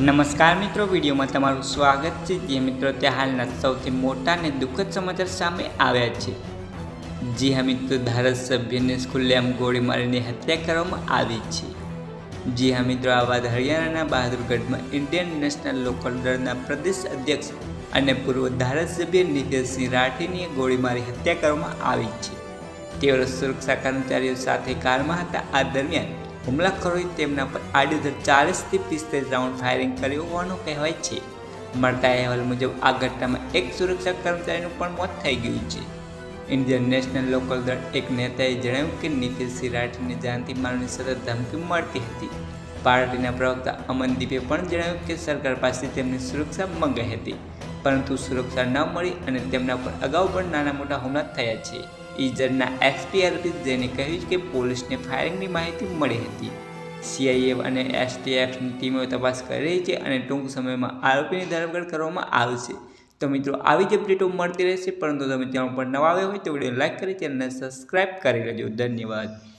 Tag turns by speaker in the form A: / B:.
A: નમસ્કાર મિત્રો, વિડીયોમાં તમારું સ્વાગત છે. જે મિત્રો ત્યાં હાલના સૌથી મોટા અને દુઃખદ સમાચાર સામે આવ્યા છે. જી હા મિત્રો, ધારાસભ્યને ખુલ્લેઆમ ગોળી મારીને હત્યા કરવામાં આવી છે. જી હા મિત્રો આ વાત હરિયાણાના બહાદુરગઢમાં ઇન્ડિયન નેશનલ લોકલ દળના પ્રદેશ અધ્યક્ષ અને પૂર્વ ધારાસભ્ય નિખિલસિંહ રાઠીની ગોળી મારી હત્યા કરવામાં આવી છે. તેઓ સુરક્ષા કર્મચારીઓ સાથે કારમાં હતા. આ દરમિયાન હુમલાખોરોએ તેમના પર આડેધડ ચાલીસથી પિસ્તાલીસ રાઉન્ડ ફાયરિંગ કર્યું હોવાનું કહેવાય છે. મળતા અહેવાલ મુજબ, આ ઘટનામાં એક સુરક્ષા કર્મચારીનું પણ મોત થઈ ગયું છે. ઇન્ડિયન નેશનલ લોકલ દળ એક નેતાએ જણાવ્યું કે નિખિલ સિંહ રાઠીને જાનથી મારવાની સતત ધમકી મળતી હતી. પાર્ટીના પ્રવક્તા અમનદીપે પણ જણાવ્યું કે સરકાર પાસેથી તેમની સુરક્ષા મંગાઈ હતી, પરંતુ સુરક્ષા ન મળી અને તેમના પર અગાઉ પણ નાના મોટા હુમલા થયા છે. ઈજરના એસપીઆરપી જેને કહ્યું કે પોલીસને ફાયરિંગની માહિતી મળી હતી. સીઆઈએફ અને એસટીએફની ટીમો તપાસ કરી રહી છે અને ટૂંક સમયમાં આરોપીની ધરપકડ કરવામાં આવશે. તો મિત્રો, આવી જ અપડેટો મળતી રહેશે, પરંતુ તમે ચેનલ પર નવા આવ્યા હોય તો વીડિયો લાઇક કરી ચેનલને સબસ્ક્રાઈબ કરી લેજો. ધન્યવાદ.